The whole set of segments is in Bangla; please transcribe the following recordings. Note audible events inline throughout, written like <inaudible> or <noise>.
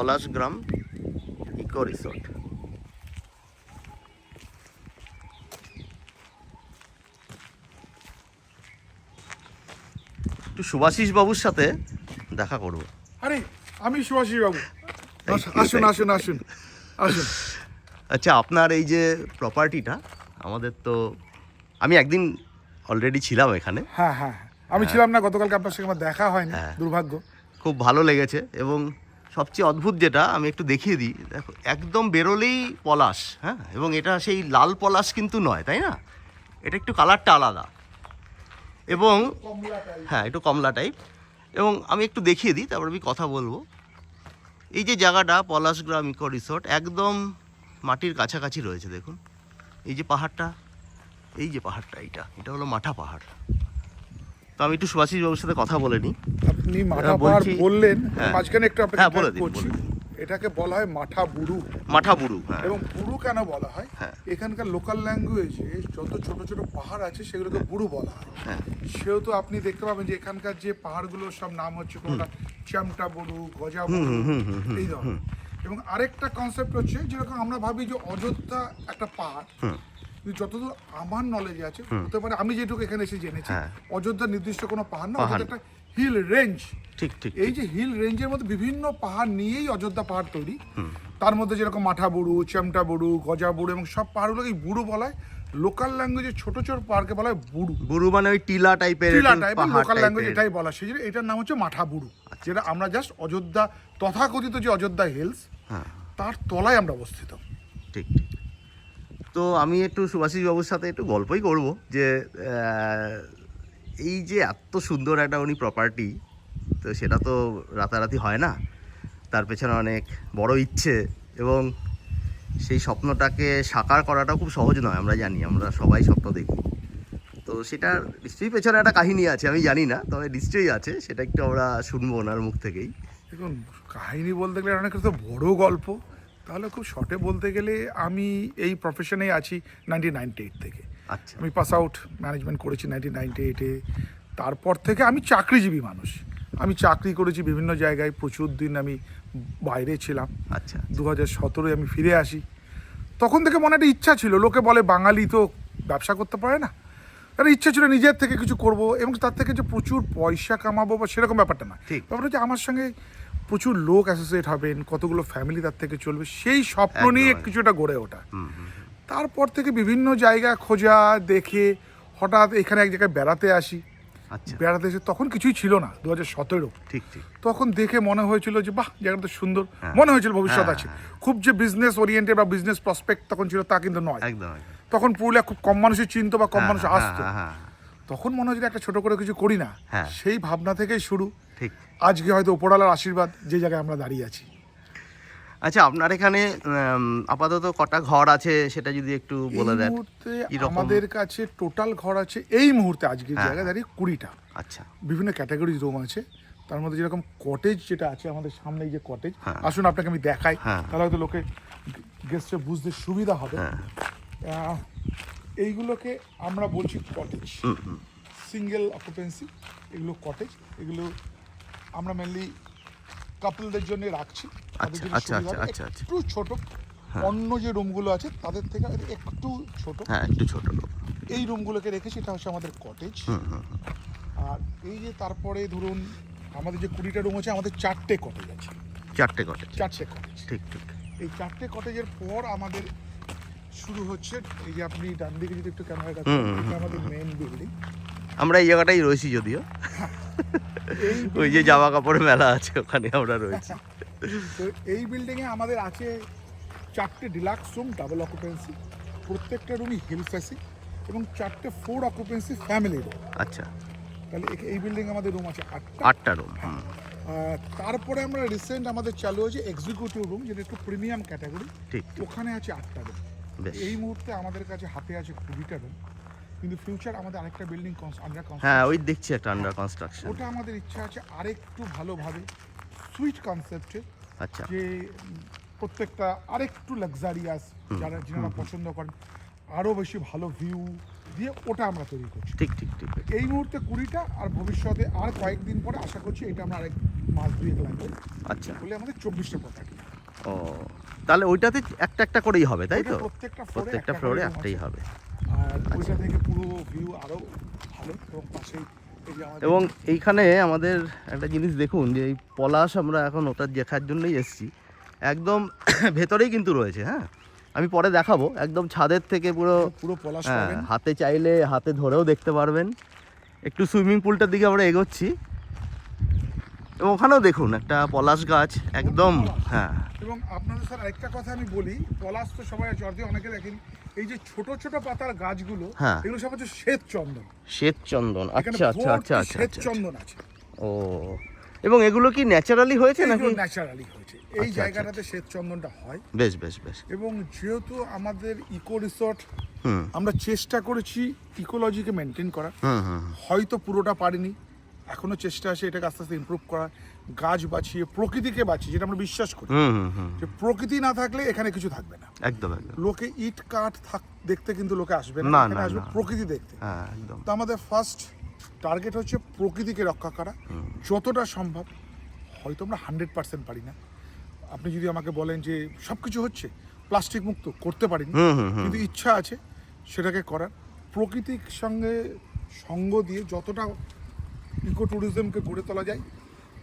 পলাশ গ্রাম ইকো রিসোর্ট। একটু সুভাষিস বাবুর সাথে দেখা করব। আরে আমি সুভাষী বাবু আসুন আসুন আসুন আসুন। আচ্ছা আপনার এই যে প্রপার্টিটা আমাদের তো আমি একদিন অলরেডি ছিলাম এখানে। হ্যাঁ হ্যাঁ হ্যাঁ। আমি ছিলাম না গতকালকে আপনার সঙ্গে আমার দেখা হয়নি হ্যাঁ। দুর্ভাগ্য। খুব ভালো লেগেছে এবং সবচেয়ে অদ্ভুত যেটা, আমি একটু দেখিয়ে দিই। দেখো, একদম বেরোলেই পলাশ হ্যাঁ? এবং এটা সেই লাল পলাশ কিন্তু নয়, তাই না? এটা একটু কালারটা আলাদা। এবং হ্যাঁ একটু কমলা টাইপ এবং আমি একটু দেখিয়ে দিই, তারপর আমি কথা বলব। এই যে জায়গাটা পলাশগ্রাম ইকো রিসোর্ট, একদম মাটির কাছাকাছি রয়েছে, দেখুন। এই যে পাহাড়টা, এই যে পাহাড়টা, এইটা। এটা হলো মাঠা পাহাড়। তো আমি একটু সুভাষিস বাবুর সাথে কথা বলে নিই। আপনি হ্যাঁ, পাহাড় বললেন হ্যাঁ। মাঝখানে একটু আপনাকে হ্যাঁ, করছি। এটাকে বলা হয় মাঠা বুড়ু মাঠা বুড়ু এবং বুড়ু কেন বলা হয়। এখানকার লোকাল ল্যাঙ্গুয়েজে যত ছোট ছোট পাহাড় আছে সেগুলোকে বুড়ু বলা হয়। সেহেতু আপনি দেখতে পাবেন যে এখানকার যে পাহাড়গুলোর সব নাম হচ্ছে কোনটা? চ্যামটা বুড়ু গজা বুড়ু এই ধরনের। এবং আরেকটা কনসেপ্ট হচ্ছে যেরকম আমরা ভাবি যে অযোধ্যা একটা পাহাড়। যতদূর আমার নলেজে আছে হতে পারে আমি যেটুকু এখানে এসে জেনেছি। অযোধ্যা নির্দিষ্ট কোনো পাহাড় না অযোধ্যা একটা হিল রেঞ্জ। ঠিক ঠিক এই যে হিল রেঞ্জের মধ্যে বিভিন্ন পাহাড় নিয়েই অযোধ্যা পাহাড় তৈরি। তার মধ্যে যেরকম মাঠা বুড়ু চেমটা বুড়ু গজা বুড়ু এবং সব পাহাড়গুলোকে বুড়ু বলা হয়। লোকাল ল্যাঙ্গুয়েজে ছোট ছোট পাহাড়কে বলা হয় বুড়ু। বুড়ু মানে ওই টিলা টাইপের টিলা টাইপের লোকাল ল্যাঙ্গুয়েজ এটাই বলা সেই জন্য এটার নাম হচ্ছে মাঠা বুড়ু যেটা আমরা জাস্ট অযোধ্যা তথাকথিত যে অযোধ্যা হিলস হ্যাঁ। তার তলায় আমরা অবস্থিত। ঠিক ঠিক। তো আমি একটু সুভাষিস বাবুর সাথে একটু গল্পই করব যে এই যে এত সুন্দর একটা উনি প্রপার্টি তো সেটা তো রাতারাতি হয় না। তার পেছনে অনেক বড় ইচ্ছে এবং সেই স্বপ্নটাকে সাকার করাটাও খুব সহজ নয়, আমরা জানি, আমরা সবাই স্বপ্ন দেখি। তো সেটার নিশ্চয়ই পেছনে একটা কাহিনী আছে, আমি জানি না, তবে নিশ্চয়ই আছে, সেটা একটু আমরা শুনব ওনার মুখ থেকেই। দেখুন, কাহিনী বলতে গেলে অনেক তো বড় গল্প, তাহলে খুব শর্টে বলতে গেলে আমি এই প্রফেশনেই আছি নাইনটিন নাইনটি এইট থেকে। আচ্ছা। আমি পাস আউট ম্যানেজমেন্ট করেছি নাইনটিন নাইনটি এইটে তারপর থেকে আমি চাকরিজীবী মানুষ। আমি চাকরি করেছি বিভিন্ন জায়গায় প্রচুর দিন আমি বাইরে ছিলাম। আচ্ছা। দু হাজার সতেরোয় আমি ফিরে আসি। তখন থেকে মনে একটা ইচ্ছা ছিল লোকে বলে বাঙালি তো ব্যবসা করতে পারে না। তার ইচ্ছা ছিল নিজের থেকে কিছু করব এবং তার থেকে যে প্রচুর পয়সা কামাবো বা সেরকম ব্যাপারটা না। ঠিক। ব্যাপারটা হচ্ছে আমার সঙ্গে প্রচুর লোক অ্যাসোসিয়েট হবেন কতগুলো ফ্যামিলি তার থেকে চলবে সেই স্বপ্ন নিয়ে। কিছুটা গড়ে ওঠা। তারপর থেকে বিভিন্ন জায়গা খোঁজা দেখে হঠাৎ এখানে এক জায়গায় বেড়াতে আসি। আচ্ছা। বেড়াতে এসে তখন কিছুই ছিল না দু হাজার সতেরো। ঠিক ঠিক। তখন দেখে মনে হয়েছিল যে বাহ জায়গাটা তো সুন্দর। মনে হয়েছিল ভবিষ্যৎ হ্যাঁ, আছে। খুব যে বিজনেস ওরিয়েন্টেড বা বিজনেস প্রসপেক্ট তখন ছিল তা কিন্তু নয়। একদম তখন পুরুলিয়া খুব কম মানুষের চিনতো বা কম মানুষ হ্যাঁ, আসতো। হ্যাঁ, হ্যাঁ, তখন মনে হয়েছিল একটা ছোট করে কিছু করি না। হ্যাঁ। সেই ভাবনা থেকেই শুরু। ঠিক। আজকে হয়তো ওপরালার আশীর্বাদ যে জায়গায় আমরা দাঁড়িয়ে আছি। আচ্ছা আপনার এখানে আপাতত কটা ঘর আছে সেটা যদি একটু বলে দেন? আমাদের কাছে টোটাল ঘর আছে এই মুহূর্তে আজকের হ্যাঁ, জায়গায় দাঁড়িয়ে কুড়িটা। আচ্ছা। বিভিন্ন ক্যাটাগরি রুম আছে তার মধ্যে যেরকম কটেজ যেটা আছে আমাদের সামনে যে কটেজ হ্যাঁ। আসুন আপনাকে আমি দেখাই হ্যাঁ। তাহলে হয়তো লোকে গেস্টে বুঝতে সুবিধা হবে। হ্যাঁ। এইগুলোকে আমরা বলছি কটেজ। সিঙ্গেল অকুপেন্সি এগুলো কটেজ এগুলো আমরা মেনলি কাপলদের জন্য রাখছি। আচ্ছা, আচ্ছা, আচ্ছা, আচ্ছা, একটু ছোট। অন্য যে রুমগুলো আছে তাদের থেকে একটু ছোট। হ্যাঁ একটু ছোট এই রুমগুলোকে রেখেছি এটা হচ্ছে আমাদের কটেজ হুম, হুম, হুম। আর এই যে তারপরে ধরুন আমাদের যে কুড়িটা রুম আছে আমাদের চারটে কটেজ আছে। চারটে কটেজ চারটে কটেজ ঠিক ঠিক। এই চারটে কটেজের পর আমাদের শুরু হচ্ছে এই যে আপনি ডান দিকে যদি একটু ক্যামেরা আমাদের মেন বিল্ডিং আমরা এই জায়গাটাই রয়েছি যদিও। ওই যে জামা কাপড়ের মেলা আছে ওখানে আমরা রয়েছি। তো এই বিল্ডিংয়ে আমাদের আছে চারটে ডিলাক্স রুম ডাবল অকুপেন্সি প্রত্যেকটা রুমই হিল ফেসি এবং চারটে ফোর অকুপেন্সি ফ্যামিলি রুম আচ্ছা। তাহলে এই বিল্ডিং আমাদের রুম আছে আটটা। আটটা রুম আর তারপরে আমরা রিসেন্ট আমাদের চালু হয়েছে এক্সিকিউটিভ রুম যেটা একটু প্রিমিয়াম ক্যাটাগরি ঠিক ওখানে আছে আটটা রুম এই মুহূর্তে আমাদের কাছে হাতে আছে কুড়িটা রুম কিন্তু ফিউচার আমাদের আরেকটা বিল্ডিং আন্ডার হ্যাঁ ওই দেখছি একটা আন্ডার কনস্ট্রাকশন ওটা আমাদের ইচ্ছা আছে আরেকটু ভালোভাবে সুইট কনসেপ্টে আচ্ছা। যে প্রত্যেকটা আরেকটু লাক্সারিয়াস যারা যারা পছন্দ করেন আরও বেশি ভালো ভিউ দিয়ে ওটা আমরা তৈরি করছি। ঠিক ঠিক ঠিক এই মুহূর্তে কুড়িটা আর ভবিষ্যতে আর কয়েকদিন পরে আশা করছি এটা আমরা আরেক মাস দুয়েক লাগবে। আচ্ছা। বলে আমাদের চব্বিশটা প্রপার্টি ও তাহলে ওইটাতে একটা একটা করেই হবে তাই তো? প্রত্যেকটা ফ্লোরে প্রত্যেকটা ফ্লোরে একটাই হবে। ওইটা থেকে পুরো ভিউ ভালো পাশেই এবং এইখানে আমাদের একটা জিনিস দেখুন যে এই পলাশ আমরা এখন ওটা দেখার জন্যই এসেছি। একদম <coughs> ভেতরেই কিন্তু রয়েছে হ্যাঁ? আমি পরে দেখাবো একদম ছাদের থেকে পুরো পুরো পলাশ হ্যাঁ হাতে চাইলে হাতে ধরেও দেখতে পারবেন। একটু সুইমিং পুলটার দিকে আমরা এগোচ্ছি। এবং ওখানেও দেখুন একটা পলাশ গাছ একদম হ্যাঁ। এবং আপনাদের স্যার আরেকটা কথা আমি বলি পলাশ তো সবাই চর্দি অনেকে দেখেন এই যে ছোট ছোট পাতার গাছগুলো হ্যাঁ। এগুলো সব হচ্ছে শ্বেত চন্দন। শ্বেত চন্দন আচ্ছা আচ্ছা আচ্ছা আচ্ছা শ্বেত আচ্ছা। চন্দন আছে। ও এবং এগুলো কি ন্যাচারালি হয়েছে নাকি? ন্যাচারালি হয়েছে। এই আচ্ছা, জায়গাটাতে শ্বেত চন্দনটা হয়। বেশ বেশ বেশ। এবং যেহেতু আমাদের ইকো রিসর্ট হুম। আমরা চেষ্টা করেছি ইকোলজিকে মেনটেন করার। হুম। হয়তো পুরোটা পারিনি। এখনও চেষ্টা আছে এটাকে আস্তে আস্তে ইমপ্রুভ করা গাছ বাঁচিয়ে প্রকৃতিকে বাঁচিয়ে যেটা আমরা বিশ্বাস করি। যে প্রকৃতি না থাকলে এখানে কিছু থাকবে না। একদম লোকে ইট কাঠ থাক দেখতে কিন্তু লোকে আসবে না। এখানে আসবে প্রকৃতি দেখতে। হ্যাঁ তো আমাদের ফার্স্ট টার্গেট হচ্ছে প্রকৃতিকে রক্ষা করা। যতটা সম্ভব হয়তো আমরা হান্ড্রেড পার্সেন্ট পারি না। আপনি যদি আমাকে বলেন যে সব কিছু হচ্ছে প্লাস্টিক মুক্ত করতে পারিনি কিন্তু ইচ্ছা আছে সেটাকে করার। প্রকৃতির সঙ্গে সঙ্গ দিয়ে যতটা ইকো ট্যুরিজমকে গড়ে তোলা যায়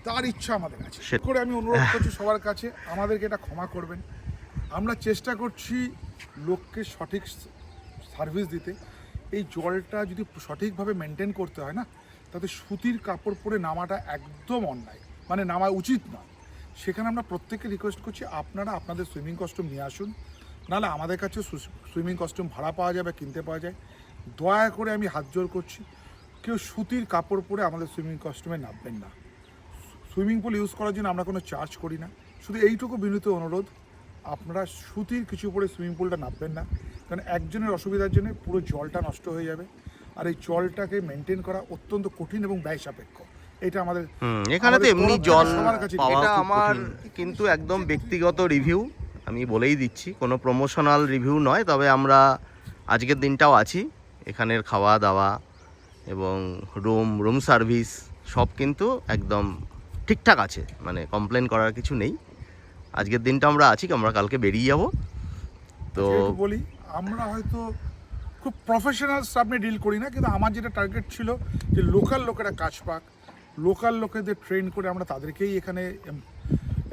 তার ইচ্ছা আমাদের আছে। সে- করে আমি অনুরোধ করছি সবার কাছে আমাদেরকে এটা ক্ষমা করবেন। আমরা চেষ্টা করছি লোককে সঠিক সার্ভিস দিতে। এই জলটা যদি সঠিকভাবে মেনটেন করতে হয় না তাতে সুতির কাপড় পরে নামাটা একদম অন্যায়। মানে নামা উচিত নয় সেখানে আমরা প্রত্যেককে রিকোয়েস্ট করছি আপনারা আপনাদের সুইমিং কস্টিউম নিয়ে আসুন। নাহলে আমাদের কাছে সুইমিং কস্টিউম ভাড়া পাওয়া যায় বা কিনতে পাওয়া যায়। দয়া করে আমি হাত জোর করছি। কেউ সুতির কাপড় পরে আমাদের সুইমিং কস্টিউমে নামবেন না। সুইমিং পুল ইউজ করার জন্য আমরা কোনো চার্জ করি না। শুধু এইটুকু বিনীত অনুরোধ আপনারা সুতির কিছু পরে সুইমিং পুলটা নামবেন না। কারণ একজনের অসুবিধার জন্য পুরো জলটা নষ্ট হয়ে যাবে। আর এই জলটাকে মেনটেন করা অত্যন্ত কঠিন এবং ব্যয় সাপেক্ষ। এটা আমাদের এখানে তো এমনি জল এটা আমার কিন্তু একদম ব্যক্তিগত রিভিউ আমি বলেই দিচ্ছি কোনো প্রমোশনাল রিভিউ নয়। তবে আমরা আজকের দিনটাও আছি। এখানের খাওয়া দাওয়া এবং রুম রুম সার্ভিস সব কিন্তু একদম ঠিকঠাক আছে। মানে কমপ্লেন করার কিছু নেই। আজকের দিনটা আমরা আছি, আমরা কালকে বেরিয়ে যাব। তো বলি, আমরা হয়তো খুব প্রফেশনাল নিয়ে ডিল করি না, কিন্তু আমার যেটা টার্গেট ছিল যে লোকাল লোকেরা কাজ পাক লোকাল লোকেদের ট্রেন করে আমরা তাদেরকেই এখানে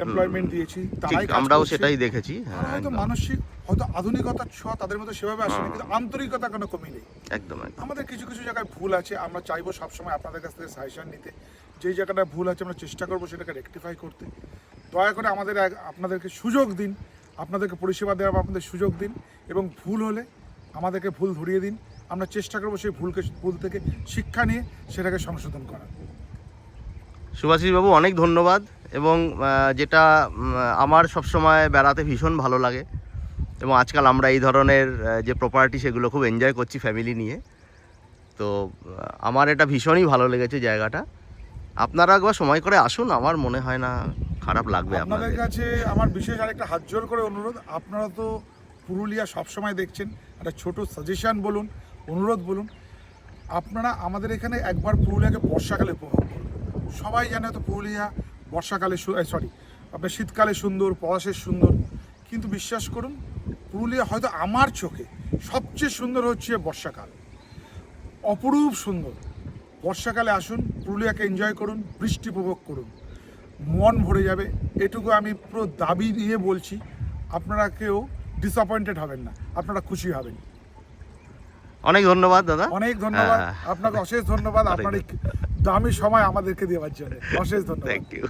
এমপ্লয়মেন্ট দিয়েছি তারাই আমরাও সেটাই দেখেছি। হ্যাঁ হয়তো মানসিক হয়তো আধুনিকতার ছোঁয়া তাদের মধ্যে সেভাবে আসেনি কিন্তু আন্তরিকতা কোনো কমি নেই? একদম আমাদের কিছু কিছু জায়গায় ভুল আছে আমরা চাইব সবসময় আপনাদের কাছ থেকে সাজেশন নিতে। যেই জায়গাটা ভুল আছে আমরা চেষ্টা করব সেটাকে রেকটিফাই করতে। দয়া করে আমাদের আপনাদেরকে সুযোগ দিন আপনাদেরকে পরিষেবা দেওয়ার আপনাদের সুযোগ দিন এবং ভুল হলে আমাদেরকে ভুল ধরিয়ে দিন। আমরা চেষ্টা করব সেই ভুলকে ভুল থেকে শিক্ষা নিয়ে সেটাকে সংশোধন করার। সুভাষিসবাবু অনেক ধন্যবাদ। এবং যেটা আমার সবসময় বেড়াতে ভীষণ ভালো লাগে। এবং আজকাল আমরা এই ধরনের যে প্রপার্টি সেগুলো খুব এনজয় করছি ফ্যামিলি নিয়ে। তো আমার এটা ভীষণই ভালো লেগেছে জায়গাটা। আপনারা একবার সময় করে আসুন আমার মনে হয় না খারাপ লাগবে আপনাদের আপনাদের। কাছে আমার বিশেষ আরেকটা হাত জোর করে অনুরোধ আপনারা তো পুরুলিয়া সবসময় দেখছেন একটা ছোট সাজেশন বলুন অনুরোধ বলুন আপনারা আমাদের এখানে একবার পুরুলিয়াকে বর্ষাকালে উপভোগ করুন। সবাই জানে তো পুরুলিয়া বর্ষাকালে সরি আপনার শীতকালে সুন্দর, পলাশের সুন্দর। কিন্তু বিশ্বাস করুন, পুরুলিয়া হয়তো আমার চোখে সবচেয়ে সুন্দর হচ্ছে বর্ষাকাল। অপরূপ সুন্দর। বর্ষাকালে আসুন, পুরুলিয়াকে এনজয় করুন, বৃষ্টি উপভোগ করুন। মন ভরে যাবে। এটুকু আমি পুরো দাবি দিয়ে বলছি, আপনারা কেউ ডিসঅ্যাপয়েন্টেড হবেন না, আপনারা খুশি হবেন। অনেক ধন্যবাদ দাদা। অনেক ধন্যবাদ। হ্যাঁ। আপনাকে অশেষ ধন্যবাদ। আপনার দামি সময় আমাদেরকে দেওয়ার জন্য। অশেষ ধন্যবাদ। থ্যাংক ইউ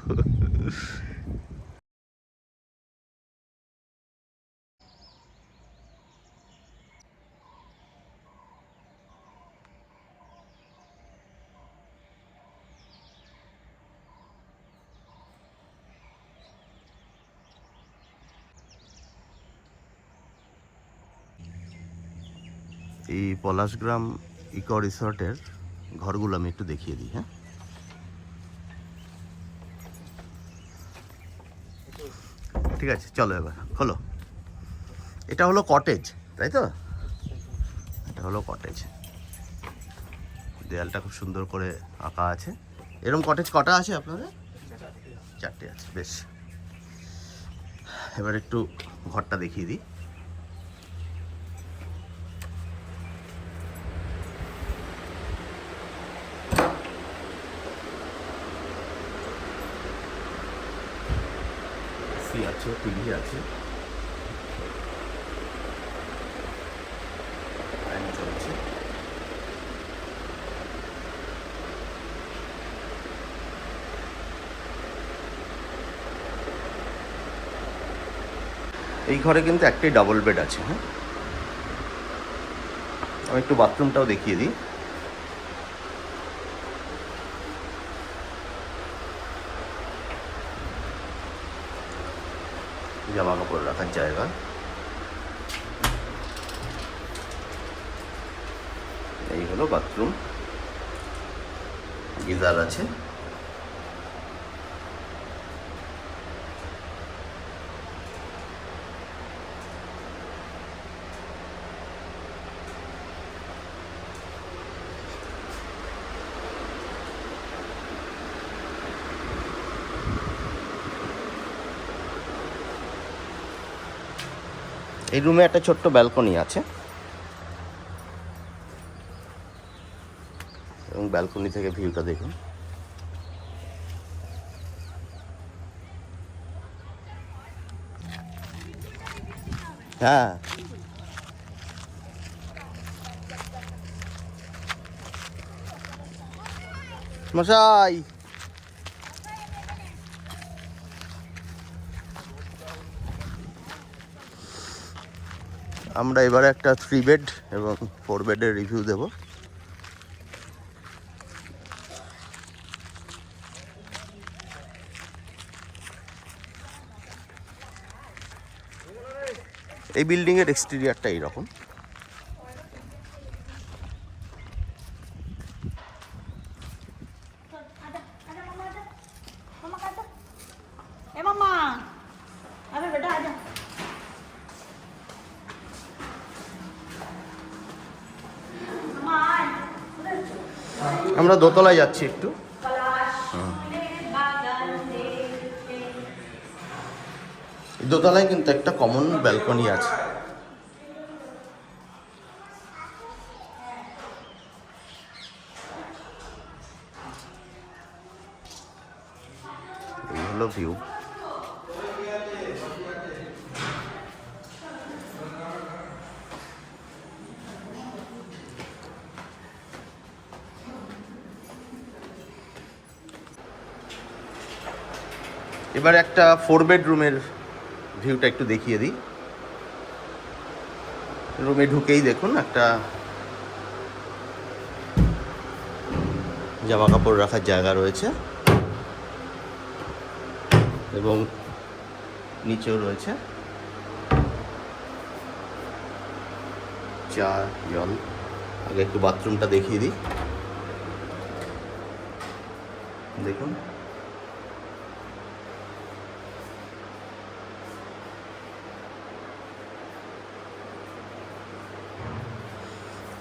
এই পলাশগ্রাম ইকো রিসর্টের ঘরগুলো আমি একটু দেখিয়ে দিই হ্যাঁ? ঠিক আছে, চলো এবার হলো এটা হলো কটেজ তাই তো? এটা হলো কটেজ দেয়ালটা খুব সুন্দর করে আঁকা আছে। এরকম কটেজ কটা আছে আপনাদের? চারটে আছে, বেশ। এবার একটু ঘরটা দেখিয়ে দিই। এসি আছে টিভি আছে। এই ঘরে কিন্তু একটাই ডাবল বেড আছে হ্যাঁ? আমি একটু বাথরুমটাও দেখিয়ে দিই জামা কাপড় রাখার জায়গা। এই হলো বাথরুম গিজার আছে। এই রুমে একটা ছোট্ট ব্যালকনি আছে। এবং ব্যালকনি থেকে ভিউটা দেখুন। হ্যাঁ। মশাই! আমরা এবারে একটা থ্রি বেড এবং ফোর বেডের রিভিউ দেব। এই বিল্ডিংয়ের এক্সটিরিয়ারটা এইরকম। আমরা দোতলায় যাচ্ছি একটু। দোতলায় কিন্তু একটা কমন ব্যালকনি আছে এই হলো ভিউ এবার একটা ফোর বেডরুমের ভিউটা একটু দেখিয়ে দিই। রুমে ঢুকেই দেখুন একটা জামা কাপড় রাখার জায়গা রয়েছে। এবং নিচেও রয়েছে চা, জল। আগে একটু বাথরুমটা দেখিয়ে দিই। দেখুন।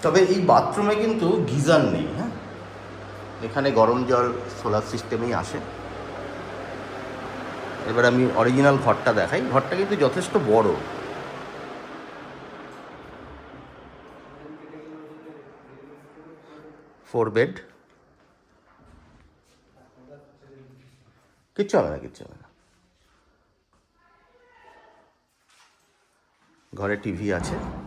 তবে এই বাথরুমে কিন্তু গিজার নেই হ্যাঁ? এখানে গরম জল, সোলার সিস্টেমেই আসে। এবার আমি অরিজিনাল ঘরটা দেখাই। ঘরটা কিন্তু যথেষ্ট বড়। ফোর বেড কিচ্ছু হবে না, কিচ্ছু হবে না। ঘরে টিভি আছে।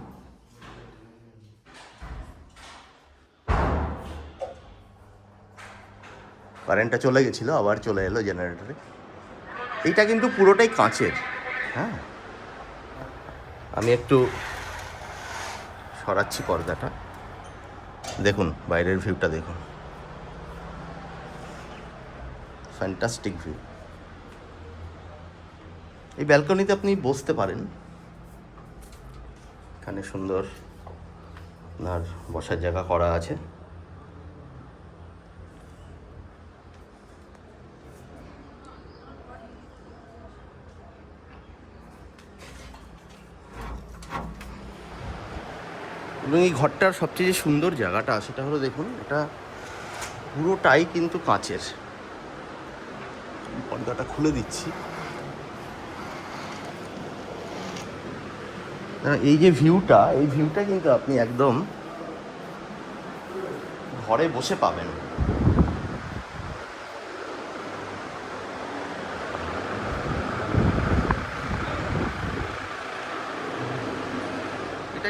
কারেন্টটা চলে গেছিল, আবার চলে এলো জেনারেটরে এইটা কিন্তু পুরোটাই কাঁচের। হ্যাঁ। আমি একটু সরাচ্ছি পর্দাটা। দেখুন, বাইরের ভিউটা দেখুন। ফ্যান্টাস্টিক ভিউ এই ব্যালকনিতে আপনি বসতে পারেন। এখানে সুন্দর আপনার বসার জায়গা করা আছে। এবং এই ঘরটার সবচেয়ে যে সুন্দর জায়গাটা সেটা হলো দেখুন এটা পুরোটাই কিন্তু কাঁচের। পর্দাটা খুলে দিচ্ছি। না, এই যে ভিউটা এই ভিউটা কিন্তু আপনি একদম ঘরে বসে পাবেন।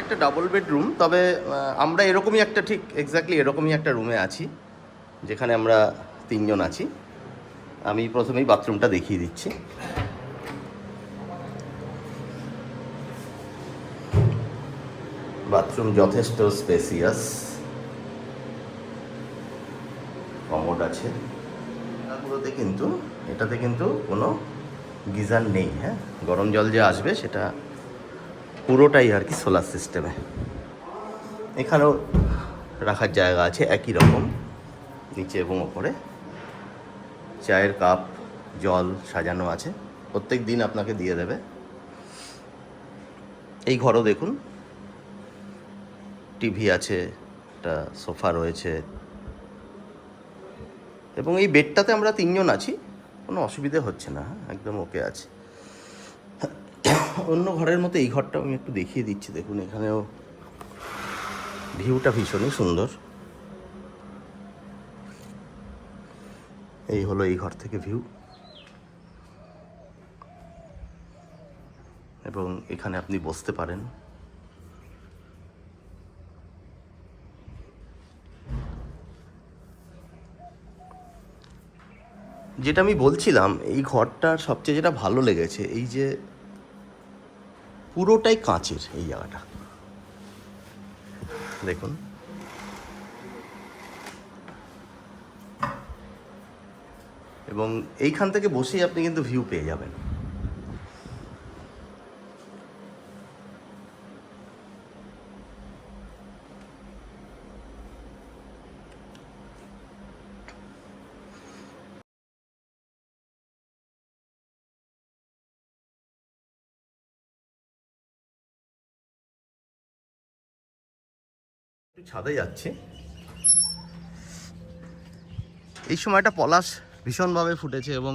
একটা ডাবল বেডরুম তবে আমরা এরকমই একটা, ঠিক এক্স্যাক্টলি এরকমই একটা রুমে আছি, যেখানে আমরা তিনজন আছি। আমি প্রথমেই বাথরুমটা দেখিয়ে দিচ্ছি। বাথরুম যথেষ্ট স্পেসিয়াস কমোড আছে। এগুলোতে কিন্তু, এটাতে কিন্তু কোনো গিজার নেই হ্যাঁ? গরম জল যে আসবে, সেটা পুরোটাই আর কি সোলার সিস্টেমে এখানেও রাখার জায়গা আছে, একই রকম, নিচে এবং ওপরে। চায়ের কাপ, জল সাজানো আছে, প্রত্যেক দিন আপনাকে দিয়ে দেবে। এই ঘরও দেখুন, টিভি আছে, একটা সোফা রয়েছে। এবং এই বেডটাতে আমরা তিনজন আছি, কোনো অসুবিধে হচ্ছে না, একদম ওকে আছে। অন্য ঘরের মতো এই ঘরটাও আমি একটু দেখিয়ে দিচ্ছি। দেখুন, এখানেও ভিউটা ভীষণই সুন্দর। এই হলো এই ঘর থেকে ভিউ। এবং এখানে আপনি বসতে পারেন। যেটা আমি বলছিলাম, এই ঘরটার সবচেয়ে যেটা ভালো লেগেছে, এই যে পুরোটাই কাঁচের এই জায়গাটা। দেখুন। এবং এইখান থেকে বসেই আপনি কিন্তু ভিউ পেয়ে যাবেন। ছাদে যাচ্ছি। এই সময়টা পলাশ ভীষণভাবে ফুটেছে এবং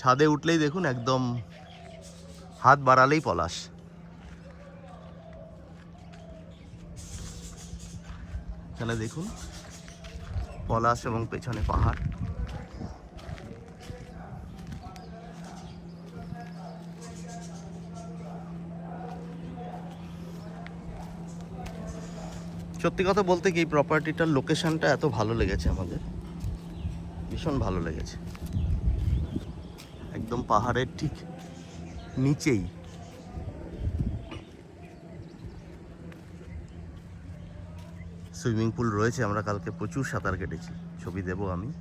ছাদে উঠলেই দেখুন একদম হাত বাড়ালেই পলাশ। এখানে দেখুন পলাশ এবং পেছনে পাহাড়। সত্যি কথা বলতে কি প্রপার্টিটার লোকেশনটা এত ভালো লেগেছে আমাদের। ভীষণ ভালো লেগেছে। একদম পাহাড়ের ঠিক নিচেই। সুইমিং পুল রয়েছে, আমরা কালকে প্রচুর সাঁতার কেটেছি, ছবি দেব আমি।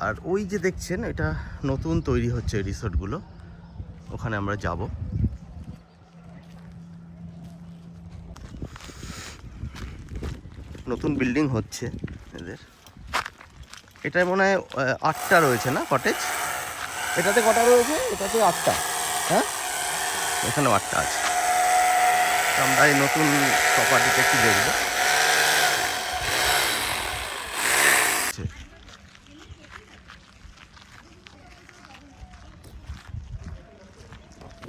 আর ওই যে দেখছেন, এটা নতুন তৈরি হচ্ছে রিসোর্টগুলো ওখানে আমরা যাব। নতুন বিল্ডিং হচ্ছে এদের। এটায় মনে হয় আটটা রয়েছে না কটেজ এটাতে কটা রয়েছে? এটাতে আটটা। হ্যাঁ? এখানেও আটটা আছে। আমরা এই নতুন প্রপার্টিটা একটু দেখব।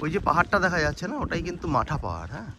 ওই যে পাহাড়টা দেখা যাচ্ছে না? ওটাই কিন্তু মাঠা পাহাড় হ্যাঁ?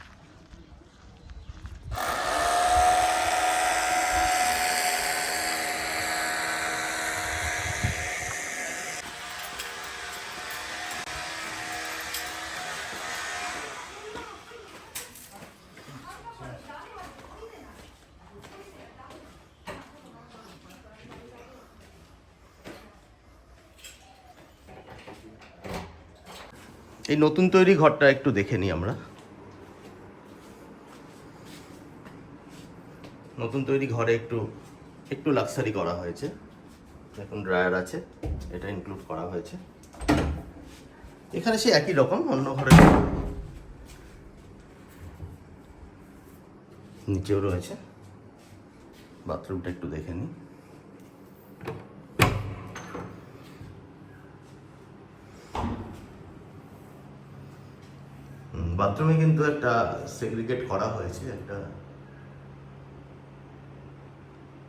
এই নতুন তৈরি ঘরটা একটু দেখে নিই আমরা। নতুন তৈরি ঘরে একটু একটু লাক্সারি করা হয়েছে। এখন ড্রায়ার আছে, এটা ইনক্লুড করা হয়েছে। এখানে সে একই রকম, অন্য ঘরে নিচেও রয়েছে। বাথরুমটা একটু দেখে নিই। বাথরুমে কিন্তু একটা সেগ্রিগেট করা হয়েছে, একটা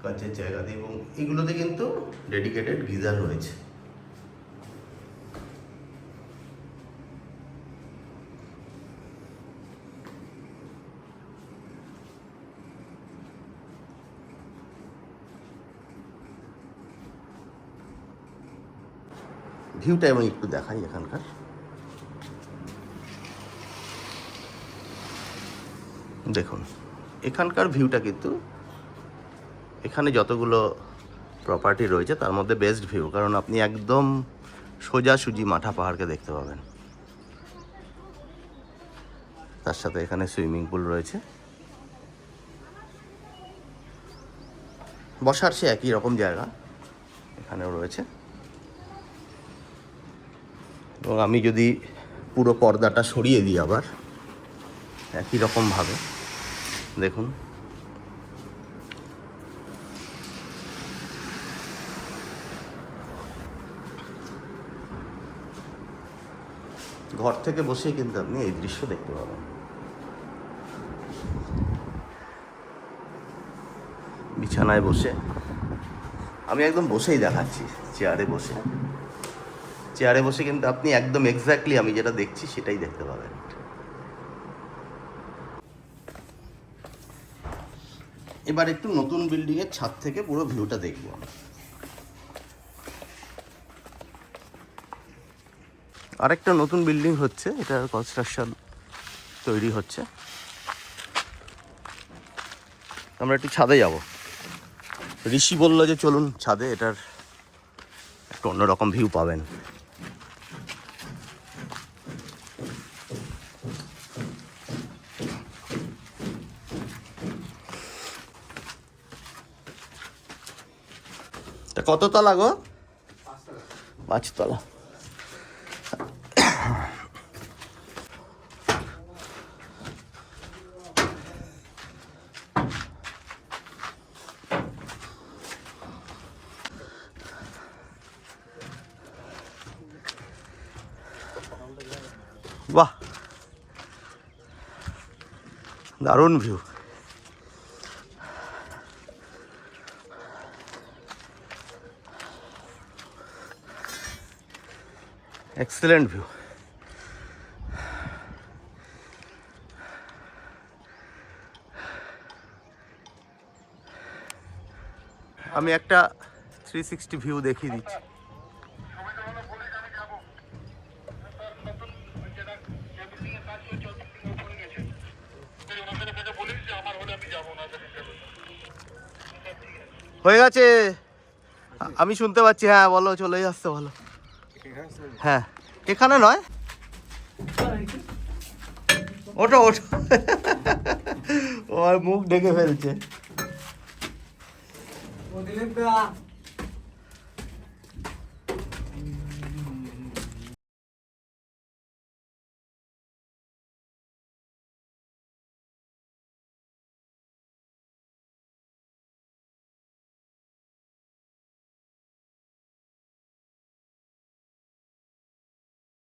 কাজের জায়গাতে এবং এগুলোতে কিন্তু ডেডিকেটেড গিজার রয়েছে। ভিউটা আমি একটু দেখাই এখানকার। দেখুন, এখানকার ভিউটা কিন্তু এখানে যতগুলো প্রপার্টি রয়েছে তার মধ্যে বেস্ট ভিউ কারণ আপনি একদম সোজাসুজি মাঠা পাহাড়কে দেখতে পাবেন। তার সাথে এখানে সুইমিং পুল রয়েছে। বসার সে একই রকম জায়গা এখানেও রয়েছে। এবং আমি যদি পুরো পর্দাটা সরিয়ে দিই আবার, একই রকমভাবে দেখুন। ঘর থেকে বসেই কিন্তু আপনি এই দৃশ্য দেখতে পাবেন। বিছানায় বসে। আমি একদম বসেই দেখাচ্ছি, চেয়ারে বসে। চেয়ারে বসে কিন্তু আপনি একদম এক্স্যাক্টলি আমি যেটা দেখছি সেটাই দেখতে পাবেন। এবার একটু নতুন বিল্ডিংয়ের ছাদ থেকে পুরো ভিউটা দেখব। আরেকটা নতুন বিল্ডিং হচ্ছে এটার কনস্ট্রাকশন তৈরি হচ্ছে। আমরা একটু ছাদে যাব। ঋষি বলল যে চলুন ছাদে, এটার একটু অন্যরকম ভিউ পাবেন। তা কত তলা গো? পাঁচতলা। বাহ। দারুণ ভিউ। এক্সেলেন্ট ভিউ আমি একটা থ্রি সিক্সটি ভিউ দেখিয়ে দিচ্ছি। হয়ে গেছে। আমি শুনতে পাচ্ছি হ্যাঁ বলো, চলেই আসতে বলো হ্যাঁ এখানে নয়। ওটা ওঠো। ও আর মুখ ঢেকে ফেলছে।